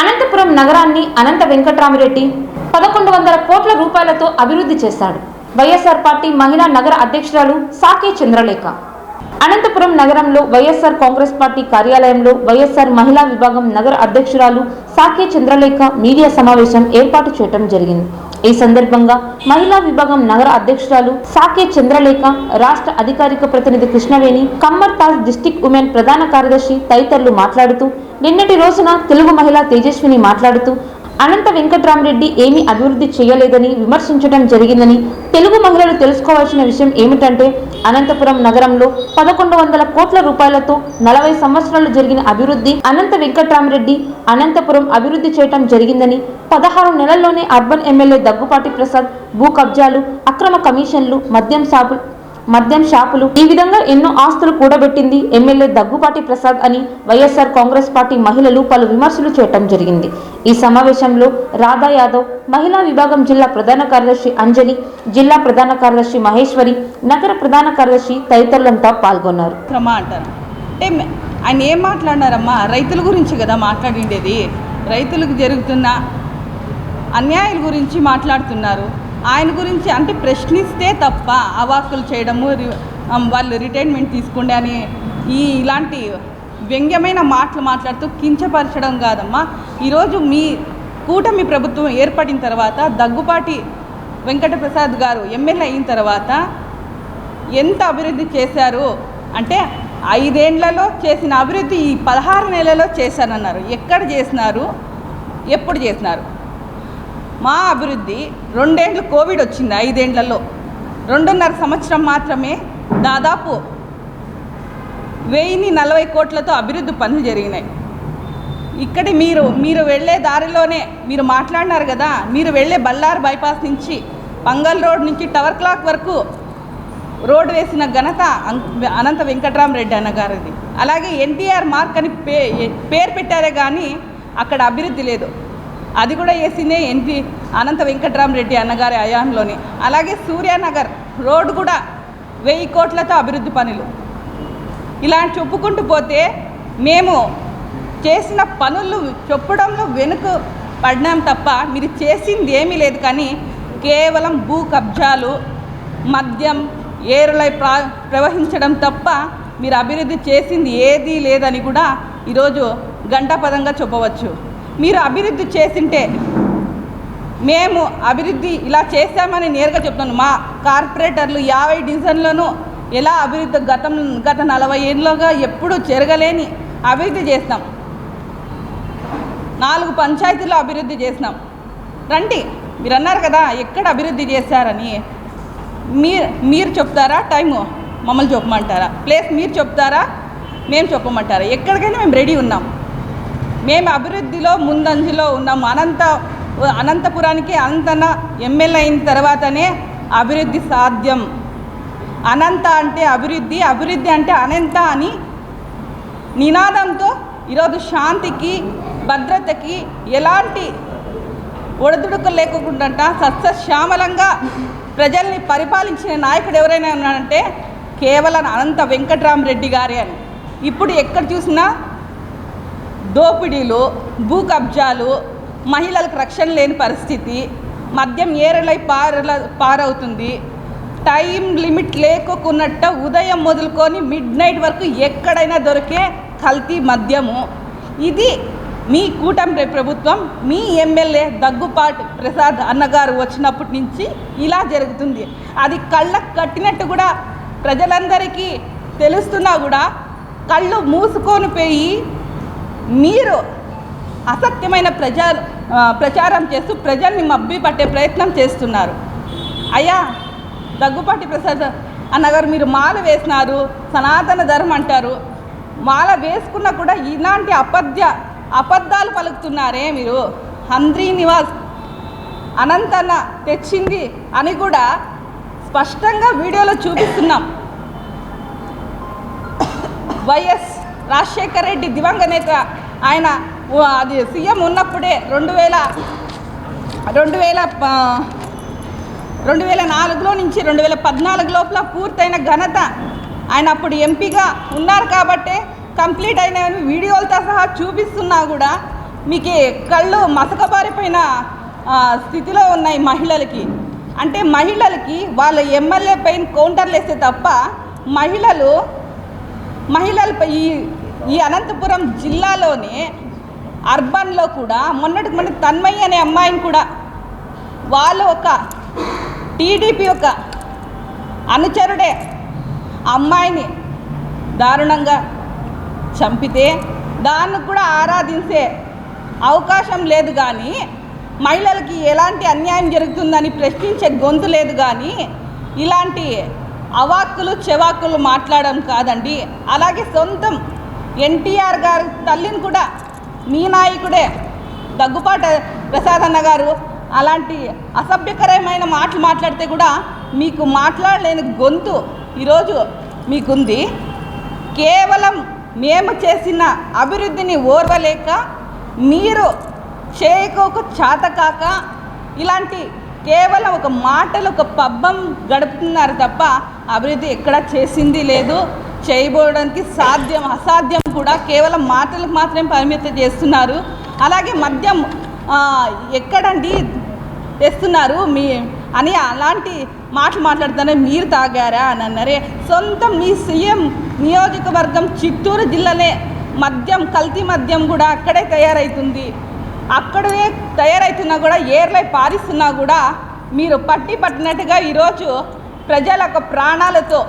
అనంతపురం నగరాన్ని అనంత వెంకట్రామిరెడ్డి పదకొండు వందల కోట్ల రూపాయలతో అభివృద్ధి చేశాడు. వైఎస్ఆర్ పార్టీ మహిళా నగర అధ్యక్షురాలు సాకే చంద్రలేఖ. అనంతపురం నగరంలో వైఎస్ఆర్ కాంగ్రెస్ పార్టీ కార్యాలయంలో వైఎస్ఆర్ మహిళా విభాగం నగర అధ్యక్షురాలు సాకే చంద్రలేఖ మీడియా సమావేశం ఏర్పాటు చేయడం జరిగింది. ఈ సందర్భంగా మహిళా విభాగం నగర అధ్యక్షురాలు సాకే చంద్రలేఖ రాష్ట్ర అధికారిక ప్రతినిధి కృష్ణవేణి కమ్మర్ తాల్ డిస్టిక్ ఉమెన్ ప్రధాన కార్యదర్శి తదితరులు మాట్లాడుతూ నిన్నటి రోజున తెలుగు మహిళ తేజస్విని మాట్లాడుతూ అనంత వెంకట్రామరెడ్డి ఏమీ అభివృద్ధి చేయలేదని విమర్శించడం జరిగిందని తెలుగు మహిళలు తెలుసుకోవాల్సిన విషయం ఏమిటంటే అనంతపురం నగరంలో పదకొండు వందల కోట్ల రూపాయలతో నలభై సంవత్సరాలు జరిగిన అభివృద్ధి అనంత వెంకట్రామరెడ్డి అనంతపురం అభివృద్ధి చేయటం జరిగిందని పదహారు నెలల్లోనే అర్బన్ ఎమ్మెల్యే దగ్గుపాటి ప్రసాద్ భూ కబ్జాలు అక్రమ కమిషన్లు మద్యం సాగు మద్యం షాపులు. ఈ విధంగా ఎన్నో ఆస్తులు కూడబెట్టింది ఎమ్మెల్యే దగ్గుపాటి ప్రసాద్ అని వైఎస్ఆర్ కాంగ్రెస్ పార్టీ మహిళలు పలు విమర్శలు చేయటం జరిగింది. ఈ సమావేశంలో రాధా యాదవ్ మహిళా విభాగం జిల్లా ప్రధాన కార్యదర్శి అంజలి జిల్లా ప్రధాన కార్యదర్శి మహేశ్వరి నగర ప్రధాన కార్యదర్శి తదితరులంతా పాల్గొన్నారు. అంటారు. అంటే ఆయన ఏం మాట్లాడినారమ్మా? రైతుల గురించి కదా మాట్లాడిండేది. రైతులకు జరుగుతున్న అన్యాయాల గురించి మాట్లాడుతున్నారు. ఆయన గురించి అంటే ప్రశ్నిస్తే తప్ప అవాక్కులు చేయడము వాళ్ళు రిటైర్మెంట్ తీసుకుండే అని ఈ ఇలాంటి వ్యంగ్యమైన మాటలు మాట్లాడుతూ కించపరచడం కాదమ్మా. ఈరోజు మీ కూటమి ప్రభుత్వం ఏర్పడిన తర్వాత దగ్గుపాటి వెంకటప్రసాద్ గారు ఎమ్మెల్యే అయిన తర్వాత ఎంత అభివృద్ధి చేశారు? అంటే ఐదేండ్లలో చేసిన అభివృద్ధి ఈ పదహారు నెలలో చేశానన్నారు. ఎక్కడ చేసినారు? ఎప్పుడు చేసినారు? మా అభివృద్ధి రెండేండ్లు కోవిడ్ వచ్చింది ఐదేండ్లలో. రెండున్నర సంవత్సరం మాత్రమే దాదాపు వెయ్యిని నలభై కోట్లతో అభివృద్ధి పనులు జరిగినాయి. ఇక్కడ మీరు మీరు వెళ్ళే దారిలోనే మీరు మాట్లాడినారు కదా మీరు వెళ్ళే బళ్ళారు బైపాస్ నుంచి పంగల్ రోడ్ నుంచి టవర్ క్లాక్ వరకు రోడ్ వేసిన ఘనత అనంత వెంకట్రామరెడ్డి అన్నగారిది అలాగే ఎన్టీఆర్ మార్క్ అని పే పేరు పెట్టారే కానీ అక్కడ అభివృద్ధి లేదు. అది కూడా వేసిందే ఎన్టీ అనంత వెంకట్రామరెడ్డి అన్నగారి హయాంలోని. అలాగే సూర్యానగర్ రోడ్డు కూడా వెయ్యి కోట్లతో అభివృద్ధి పనులు. ఇలా చెప్పుకుంటూ పోతే మేము చేసిన పనులు చెప్పడంలో వెనుక పడినాం తప్ప మీరు చేసింది ఏమీ లేదు కానీ కేవలం భూ కబ్జాలు మద్యం ఏరులై ప్రా ప్రవహించడం తప్ప మీరు అభివృద్ధి చేసింది ఏదీ లేదని కూడా ఈరోజు గంటాపదంగా చెప్పవచ్చు. మీరు అభివృద్ధి చేసింటే మేము అభివృద్ధి ఇలా చేశామని నేరుగా చెప్తున్నాను. మా కార్పొరేటర్లు యాభై డివిజన్లను ఎలా అభివృద్ధి గతం గత నలభై ఏళ్ళుగా ఎప్పుడూ జరగలేని అభివృద్ధి చేస్తాం నాలుగు పంచాయతీలు అభివృద్ధి చేసినాం. రండి మీరు అన్నారు కదా ఎక్కడ అభివృద్ధి చేశారని. మీరు మీరు చెప్తారా? టైము మమ్మల్ని చెప్పమంటారా? ప్లేస్ మీరు చెప్తారా? మేము చెప్పమంటారా? ఎక్కడికైనా మేము రెడీ ఉన్నాం. మేము అభివృద్ధిలో ముందంజలో ఉన్నాము అనంత అనంతపురానికి అనంతన ఎమ్మెల్యే అయిన తర్వాతనే అభివృద్ధి సాధ్యం. అనంత అంటే అభివృద్ధి అభివృద్ధి అంటే అనంత అని నినాదంతో ఈరోజు శాంతికి భద్రతకి ఎలాంటి ఒడదుడుకు లేకుండా సస్యశ్యామలంగా ప్రజల్ని పరిపాలించిన నాయకుడు ఎవరైనా ఉన్నాడంటే కేవలం అనంత వెంకట్రామరెడ్డి గారే అని. ఇప్పుడు ఎక్కడ చూసినా దోపిడీలు భూ కబ్జాలు మహిళలకు రక్షణ లేని పరిస్థితి మద్యం ఏరలై పారల పారవుతుంది. టైం లిమిట్ లేకున్నట్ట ఉదయం మొదలుకొని మిడ్ నైట్ వరకు ఎక్కడైనా దొరికే కల్తీ మద్యము. ఇది మీ కూటమి ప్రభుత్వం మీ ఎమ్మెల్యే దగ్గుపాటి ప్రసాద్ అన్నగారు వచ్చినప్పటి నుంచి ఇలా జరుగుతుంది. అది కళ్ళకు కట్టినట్టు కూడా ప్రజలందరికీ తెలుస్తున్నా కూడా కళ్ళు మూసుకొని పోయి మీరు అసత్యమైన ప్రజా ప్రచారం చేస్తూ ప్రజల్ని మబ్బి పట్టే ప్రయత్నం చేస్తున్నారు. అయ్యా దగ్గుపాటి ప్రసాద్ అన్నగారు మీరు మాల వేసినారు సనాతన ధర్మం అంటారు. మాల వేసుకున్నా కూడా ఇలాంటి అపద్య అబద్ధాలు పలుకుతున్నారే మీరు. హంద్రీ నివాస్ అనంతన తెచ్చింది అని కూడా స్పష్టంగా వీడియోలో చూపిస్తున్నాం. వైఎస్ రాజశేఖర్ రెడ్డి దివంగత నేత. ఆయన అది సీఎం ఉన్నప్పుడే రెండు వేల రెండు వేల ప- రెండు వేల నాలుగులో నుంచి రెండు వేల పద్నాలుగు లోపల పూర్తయిన ఘనత ఆయన అప్పుడు ఎంపీగా ఉన్నారు కాబట్టే కంప్లీట్ అయిన వీడియోలతో సహా చూపిస్తున్నా కూడా మీకు కళ్ళు మసకబారిపోయిన స్థితిలో ఉన్నాయి మహిళలకి. అంటే మహిళలకి వాళ్ళ ఎమ్మెల్యే పైన కౌంటర్లు వేస్తే తప్ప మహిళలు మహిళలపై ఈ ఈ అనంతపురం జిల్లాలోనే అర్బన్లో కూడా మొన్నటికి మొన్న తన్మయ్య అనే అమ్మాయిని కూడా వాళ్ళు ఒక టీడీపీ ఒక అనుచరుడే అమ్మాయిని దారుణంగా చంపితే దాన్ని కూడా ఆరాధించే అవకాశం లేదు కానీ మహిళలకి ఎలాంటి అన్యాయం జరుగుతుందని ప్రశ్నించే గొంతు లేదు కానీ ఇలాంటి అవాక్కులు చెవాక్కులు మాట్లాడడం కాదండి. అలాగే సొంతం ఎన్టీఆర్ గారి తల్లిని కూడా మీ నాయకుడే దగ్గుపాట ప్రసాదన్న గారు అలాంటి అసభ్యకరమైన మాటలు మాట్లాడితే కూడా మీకు మాట్లాడలేని గొంతు ఈరోజు మీకుంది. కేవలం మేము చేసిన అభివృద్ధిని ఓర్వలేక మీరు చేయకోక చాతకాక ఇలాంటి కేవలం ఒక మాటలు ఒక పబ్బం గడుపుతున్నారు తప్ప అభివృద్ధి ఎక్కడ చేసింది లేదు. చేయబోవడానికి సాధ్యం అసాధ్యం కూడా కేవలం మాటలకు మాత్రమే పరిమితం చేస్తున్నారు. అలాగే మద్యం ఎక్కడండి తెస్తున్నారు? మీ అని అలాంటి మాటలు మాట్లాడుతానే మీరు తాగారా? అని అన్నారే. సొంతం మీ సీఎం నియోజకవర్గం చిత్తూరు జిల్లానే. మద్యం కల్తీ మద్యం కూడా అక్కడే తయారవుతుంది అక్కడే తయారవుతున్నా కూడా ఏర్లై పారిస్తున్నా కూడా మీరు పట్టి పట్టినట్టుగా ఈరోజు ప్రజల యొక్క ప్రాణాలతో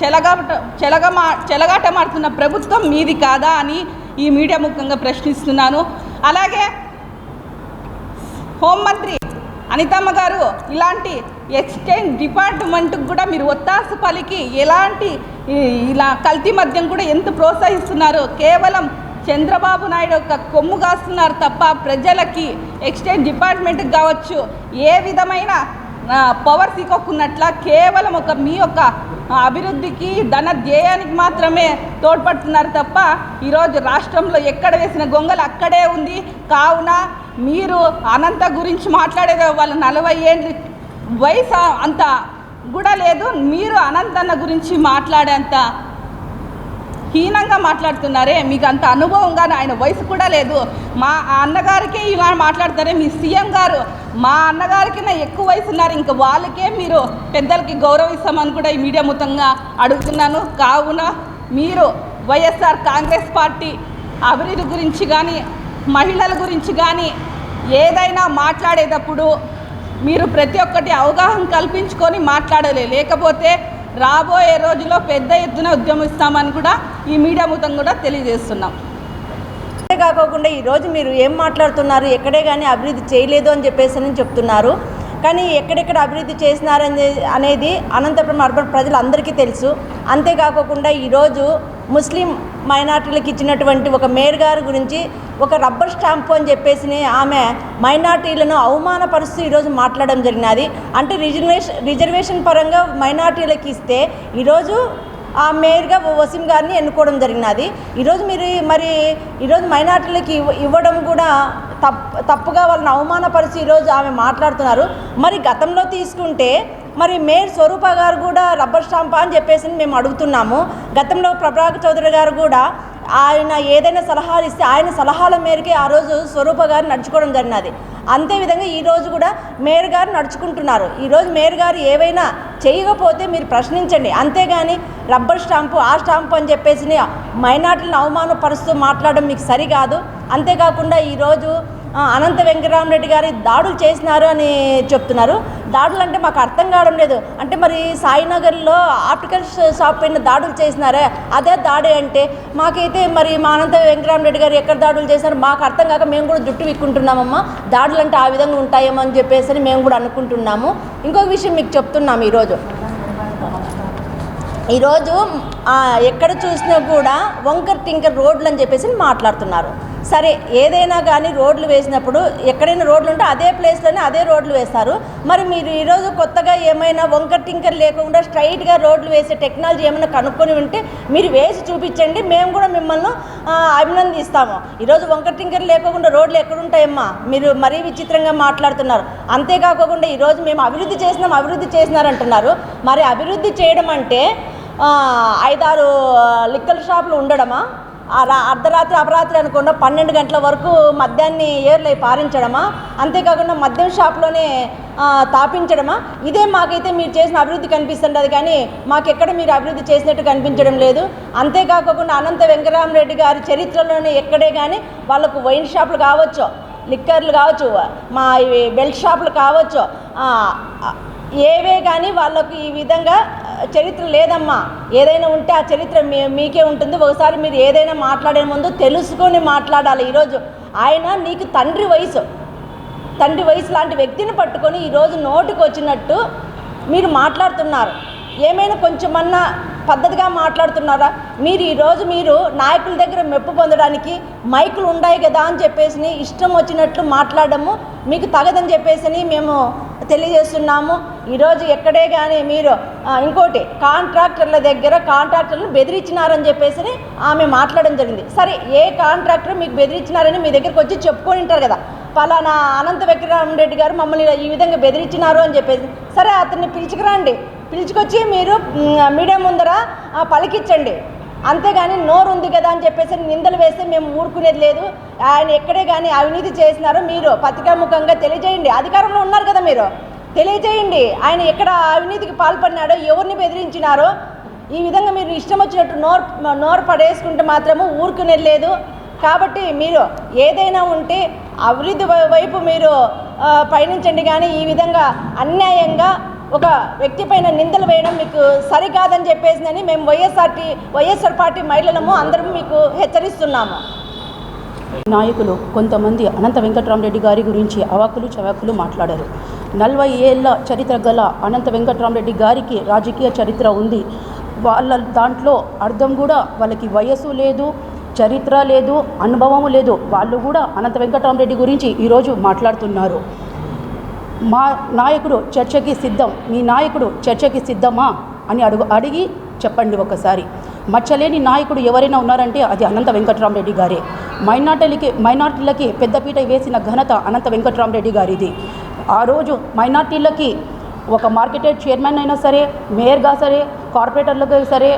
చెలగాట చెలగమా చెలగాటమాడుతున్న ప్రభుత్వం మీది కాదా అని ఈ మీడియా ముఖ్యంగా ప్రశ్నిస్తున్నాను. అలాగే హోంమంత్రి అనితమ్మ గారు ఇలాంటి ఎక్స్చేంజ్ డిపార్ట్మెంట్కి కూడా మీరు ఒత్తాసు పలికి ఎలాంటి ఇలా కల్తీ మద్యం కూడా ఎంత ప్రోత్సహిస్తున్నారు కేవలం చంద్రబాబు నాయుడు యొక్క కొమ్ము కాస్తున్నారు తప్ప ప్రజలకి ఎక్స్చేంజ్ డిపార్ట్మెంట్కి కావచ్చు ఏ విధమైన పవర్ సీకొక్కున్నట్ల కేవలం ఒక మీ యొక్క అభివృద్ధికి ధన ధ్యేయానికి మాత్రమే తోడ్పడుతున్నారు తప్ప ఈరోజు రాష్ట్రంలో ఎక్కడ వేసిన గొంగలు అక్కడే ఉంది. కావున మీరు అనంత గురించి మాట్లాడేది వాళ్ళ నలభై ఏళ్ళు వయసు అంత కూడా లేదు. మీరు అనంతన్న గురించి మాట్లాడేంత హీనంగా మాట్లాడుతున్నారే మీకు అంత అనుభవంగా ఆయన వయసు కూడా లేదు. మా ఆ అన్నగారికే ఇలా మాట్లాడతారే మీ సీఎం గారు. మా అన్నగారికి ఎక్కువ వయసు ఉన్నారు ఇంకా వాళ్ళకే మీరు పెద్దలకి గౌరవిస్తామని కూడా ఈ మీడియా మొత్తంగా అడుగుతున్నాను. కావున మీరు వైఎస్ఆర్ కాంగ్రెస్ పార్టీ అభివృద్ధి గురించి కానీ మహిళల గురించి కానీ ఏదైనా మాట్లాడేటప్పుడు మీరు ప్రతి ఒక్కటి అవగాహన కల్పించుకొని మాట్లాడాలి. లేకపోతే రాబోయే రోజుల్లో పెద్ద ఎత్తున ఉద్యమిస్తామని కూడా ఈ మీడియా మూతం కూడా తెలియజేస్తున్నాం. అంతే కాకోకుండా ఈరోజు మీరు ఏం మాట్లాడుతున్నారు ఎక్కడే కానీ అభివృద్ధి చేయలేదు అని చెప్పేసి అని చెప్తున్నారు. కానీ ఎక్కడెక్కడ అభివృద్ధి చేసినారని అనేది అనంతపురం అర్బన్ ప్రజలందరికీ తెలుసు. అంతేకాకోకుండా ఈరోజు ముస్లిం మైనార్టీలకు ఇచ్చినటువంటి ఒక మేయర్ గారి గురించి ఒక రబ్బర్ స్టాంపు అని చెప్పేసి ఆమె మైనార్టీలను అవమానపరుస్తూ ఈరోజు మాట్లాడడం జరిగినది. అంటే రిజర్వేషన్ రిజర్వేషన్ పరంగా మైనార్టీలకు ఇస్తే ఈరోజు ఆ మేయర్గా వసీం గారిని ఎన్నుకోవడం జరిగినది. ఈరోజు మీరు మరి ఈరోజు మైనార్టీలకి ఇవ్వడం కూడా తప్పు తప్పుగా వాళ్ళని అవమానపరిచి ఈరోజు ఆమె మాట్లాడుతున్నారు. మరి గతంలో తీసుకుంటే మరి మేయర్ స్వరూప గారు కూడా రబ్బర్ స్టాంప్ అని చెప్పేసి మేము అడుగుతున్నాము. గతంలో ప్రభాకర్ చౌదరి గారు కూడా ఆయన ఏదైనా సలహాలు ఇస్తే ఆయన సలహాల మేరకే ఆ రోజు స్వరూప గారు నడుచుకోవడం జరిగినది. అంతేవిధంగా ఈరోజు కూడా మేయర్ గారు నడుచుకుంటున్నారు. ఈరోజు మేయర్ గారు ఏవైనా చేయకపోతే మీరు ప్రశ్నించండి. అంతేగాని రబ్బర్ స్టాంపు ఆ స్టాంపు అని చెప్పేసి మైనార్టీలను అవమానపరుస్తూ మాట్లాడడం మీకు సరికాదు. అంతేకాకుండా ఈరోజు అనంత వెంకటరామరెడ్డి గారి దాడులు చేసినారు అని చెప్తున్నారు. దాడులు అంటే మాకు అర్థం కావడం లేదు. అంటే మరి సాయినగర్లో ఆప్టికల్ షాప్ పైన దాడులు చేసినారే అదే దాడి అంటే మాకైతే మరి మా అనంత వెంకటరామరెడ్డి గారు ఎక్కడ దాడులు చేశారు మాకు అర్థం కాక మేము కూడా జుట్టు విక్కుంటున్నామమ్మా. దాడులు అంటే ఆ విధంగా ఉంటాయేమో అని చెప్పేసి అని మేము కూడా అనుకుంటున్నాము. ఇంకొక విషయం మీకు చెప్తున్నాము ఈరోజు. ఈరోజు ఎక్కడ చూసినా కూడా వంకర్ టింకర్ రోడ్లు అని చెప్పేసి మాట్లాడుతున్నారు. సరే ఏదైనా కానీ రోడ్లు వేసినప్పుడు ఎక్కడైనా రోడ్లు ఉంటే అదే ప్లేస్లోనే అదే రోడ్లు వేస్తారు. మరి మీరు ఈరోజు కొత్తగా ఏమైనా వంకర్ టింకర్ లేకుండా స్ట్రైట్గా రోడ్లు వేసే టెక్నాలజీ ఏమైనా కనుక్కొని ఉంటే మీరు వేసి చూపించండి మేము కూడా మిమ్మల్ని అభినందిస్తాము. ఈరోజు వంకర్ టింకర్ లేకుండా రోడ్లు ఎక్కడుంటాయమ్మా? మీరు మరీ విచిత్రంగా మాట్లాడుతున్నారు. అంతేకాకుండా ఈరోజు మేము అభివృద్ధి చేసినాం అభివృద్ధి చేసినారంటున్నారు. మరి అభివృద్ధి చేయడం అంటే ఐదారు లిక్కర్ షాపులు ఉండడమా? అర్ధరాత్రి అపరాత్రి అనుకుండా పన్నెండు గంటల వరకు మద్యాన్ని ఏర్లై పారించడమా? అంతేకాకుండా మద్యం షాప్లోనే తాపించడమా? ఇదే మాకైతే మీరు చేసిన అభివృద్ధి కనిపిస్తుండదు కానీ మాకెక్కడ మీరు అభివృద్ధి చేసినట్టు కనిపించడం లేదు. అంతేకాకుండా అనంత వెంకరామరెడ్డి గారి చరిత్రలోనే ఎక్కడే కానీ వాళ్ళకు వైన్ షాపులు కావచ్చు లిక్కర్లు కావచ్చు మా ఇవి బెల్ట్ షాపులు కావచ్చు ఏవే కానీ వాళ్ళకు ఈ విధంగా చరిత్ర లేదమ్మా. ఏదైనా ఉంటే ఆ చరిత్ర మీ మీకే ఉంటుంది. ఒకసారి మీరు ఏదైనా మాట్లాడే ముందు తెలుసుకొని మాట్లాడాలి. ఈరోజు ఆయన నీకు తండ్రి వయసు. తండ్రి వయసు లాంటి వ్యక్తిని పట్టుకొని ఈరోజు నోటికి వచ్చినట్టు మీరు మాట్లాడుతున్నారు. ఏమైనా కొంచెమన్నా పద్ధతిగా మాట్లాడుతున్నారా? మీరు ఈరోజు మీరు నాయకుల దగ్గర మెప్పు పొందడానికి మైకులు ఉన్నాయి కదా అని చెప్పేసి ఇష్టం వచ్చినట్లు మాట్లాడము మీకు తగదని చెప్పేసి మేము తెలియజేస్తున్నాము. ఈరోజు ఎక్కడే కానీ మీరు ఇంకోటి కాంట్రాక్టర్ల దగ్గర కాంట్రాక్టర్లు బెదిరించినారని చెప్పేసి ఆమె మాట్లాడడం జరిగింది. సరే ఏ కాంట్రాక్టర్ మీకు బెదిరించినారని మీ దగ్గరికి వచ్చి చెప్పుకొని ఉంటారు కదా. పలానా అనంత వెంకటరామరెడ్డి గారు మమ్మల్ని ఈ విధంగా బెదిరించినారు అని చెప్పేసి. సరే అతన్ని పిలుచుకురండి. పిలుచుకొచ్చి మీరు మీడియా ముందర పలికించండి. అంతేగాని నోరు ఉంది కదా అని చెప్పేసి నిందలు వేస్తే మేము ఊరుకునేది లేదు. ఆయన ఎక్కడే కానీ అవినీతి చేసినారో మీరు పత్రికాముఖంగా తెలియజేయండి. అధికారంలో ఉన్నారు కదా మీరు. తెలియజేయండి. ఆయన ఎక్కడ అవినీతికి పాల్పడినాడో ఎవరిని బెదిరించినారో ఈ విధంగా మీరు ఇష్టం వచ్చినట్టు నోరు నోరు పడేసుకుంటే మాత్రము ఊరుకునేది లేదు. కాబట్టి మీరు ఏదైనా ఉంటే అభివృద్ధి వైపు మీరు పయనించండి కానీ ఈ విధంగా అన్యాయంగా ఒక వ్యక్తి పైన నిందలు వేయడం మీకు సరికాదని చెప్పేసిందని మేము వైఎస్ఆర్టీ వైఎస్ఆర్ పార్టీ మహిళలము అందరం మీకు హెచ్చరిస్తున్నాము. నాయకులు కొంతమంది అనంత వెంకటరామరెడ్డి గారి గురించి అవాకులు చవాకులు మాట్లాడారు. నలభై ఏళ్ళ చరిత్ర గల అనంత వెంకటరామరెడ్డి గారికి రాజకీయ చరిత్ర ఉంది. వాళ్ళ దాంట్లో అర్థం కూడా వాళ్ళకి వయసు లేదు చరిత్ర లేదు అనుభవం లేదు. వాళ్ళు కూడా అనంత వెంకటరామరెడ్డి గురించి ఈరోజు మాట్లాడుతున్నారు. మా నాయకుడు చర్చకి సిద్ధం మీ నాయకుడు చర్చకి సిద్ధమా అని అడుగు అడిగి చెప్పండి ఒకసారి. మచ్చలేని నాయకుడు ఎవరైనా ఉన్నారంటే అది అనంత వెంకటరామరెడ్డి గారే. మైనార్టీలకి మైనార్టీలకి పెద్దపీట వేసిన ఘనత అనంత వెంకటరామరెడ్డి గారిది. ఆ రోజు మైనార్టీలకి ఒక మార్కెటెడ్ చైర్మన్ అయినా సరే మేయర్గా సరే కార్పొరేటర్లకు సరే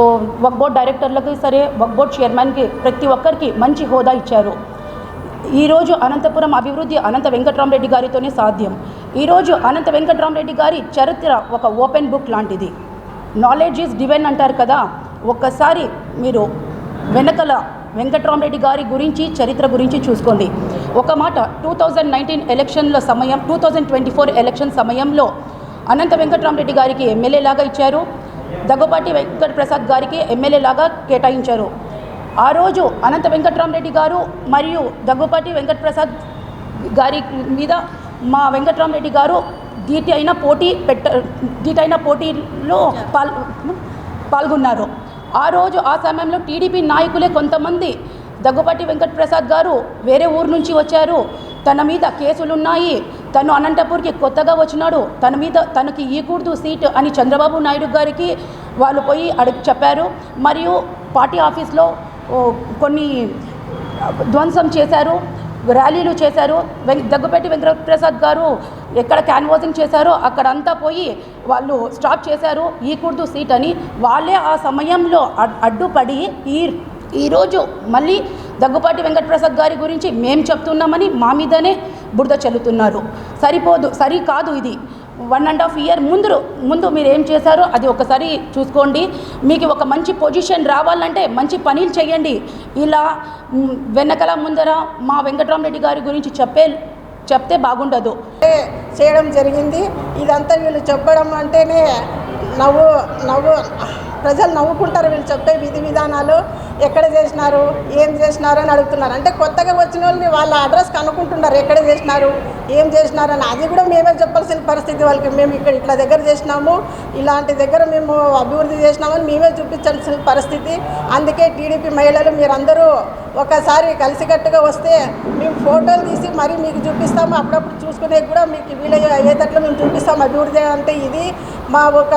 ఓ వక్ బోర్డ్ డైరెక్టర్లకు సరే వక్ బోర్డ్ చైర్మన్కి ప్రతి ఒక్కరికి మంచి హోదా ఇచ్చారు. ఈరోజు అనంతపురం అభివృద్ధి అనంత వెంకటరామరెడ్డి గారితోనే సాధ్యం. ఈరోజు అనంత వెంకటరామరెడ్డి గారి చరిత్ర ఒక ఓపెన్ బుక్ లాంటిది. నాలెడ్జ్ ఈజ్ డివైన్ అంటారు కదా. ఒక్కసారి మీరు వెనకల వెంకట్రామరెడ్డి గారి గురించి చరిత్ర గురించి చూసుకోండి. ఒక మాట టూ థౌజండ్ నైన్టీన్ ఎలక్షన్ల సమయం two thousand twenty four election సమయంలో అనంత వెంకట్రామరెడ్డి గారికి ఎమ్మెల్యేలాగా ఇచ్చారు. దగ్గుపాటి వెంకట ప్రసాద్ గారికి ఎమ్మెల్యేలాగా కేటాయించారు. ఆ రోజు అనంత వెంకట్రామరెడ్డి గారు మరియు దగ్గుపాటి వెంకటప్రసాద్ గారి మీద మా వెంకట్రామరెడ్డి గారు ధీటి అయిన పోటీ పెట్ట ధీటైన పోటీలో పాల్ పాల్గొన్నారు. ఆ రోజు ఆ సమయంలో టీడీపీ నాయకులే కొంతమంది దగ్గుపాటి వెంకటప్రసాద్ గారు వేరే ఊరు నుంచి వచ్చారు. తన మీద కేసులు ఉన్నాయి తను అనంతపూర్కి కొత్తగా వచ్చినాడు. తన మీద తనకి ఈకూడదు సీట్ అని చంద్రబాబు నాయుడు గారికి వాళ్ళు పోయి అడిగి చెప్పారు. మరియు పార్టీ ఆఫీస్లో కొన్ని ధ్వంసం చేశారు ర్యాలీలు చేశారు. వెం- దగ్గుపెట్టి వెంకటప్రసాద్ గారు ఎక్కడ క్యాన్వాసింగ్ చేశారో అక్కడంతా పోయి వాళ్ళు స్టాప్ చేశారు ఈ కుర్దు సీట్ అని. వాళ్ళే ఆ సమయంలో అడ్డుపడి ఈ ఈరోజు మళ్ళీ దగ్గుపాటి వెంకటప్రసాద్ గారి గురించి మేము చెప్తున్నామని మా మీదనే బురద చల్లుతున్నారు. సరిపోదు సరికాదు ఇది. వన్ అండ్ హాఫ్ ఇయర్ ముందు ముందు మీరు ఏం చేశారో అది ఒకసారి చూసుకోండి. మీకు ఒక మంచి పొజిషన్ రావాలంటే మంచి పనులు చేయండి. ఇలా వెనకల ముందర మా వెంకటరామరెడ్డి గారి గురించి చెప్పే చెప్తే బాగుండదు. చేయడం జరిగింది. ఇదంతా వీళ్ళు చెప్పడం అంటేనే నవ్వు నవ్వు ప్రజలు నవ్వుకుంటారు వీళ్ళు చెప్పే విధి విధానాలు ఎక్కడ చేసినారు ఏం చేసినారు అని అడుగుతున్నారు. అంటే కొత్తగా వచ్చిన వాళ్ళని వాళ్ళ అడ్రస్ కనుక్కుంటున్నారు ఎక్కడ చేసినారు ఏం చేసినారు అని. అది కూడా మేమే చెప్పాల్సిన పరిస్థితి వాళ్ళకి. మేము ఇక్కడ ఇట్లా దగ్గర చేసినాము ఇలాంటి దగ్గర మేము అభివృద్ధి చేసినామని మేమే చూపించాల్సిన పరిస్థితి. అందుకే టీడీపీ మహిళలు మీరందరూ ఒకసారి కలిసికట్టుగా వస్తే మేము ఫోటోలు తీసి మరీ మీకు చూపిస్తాము. అప్పుడప్పుడు చూసుకునే కూడా మీకు వీలయ్యే అయ్యేటట్లు మేము చూపిస్తాం అభివృద్ధి అంటే ఇది. మా ఒక